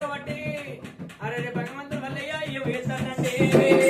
కాబట్టి అరే భగవంతుడు వల్లయ్యా ఏం వేస్తానంటే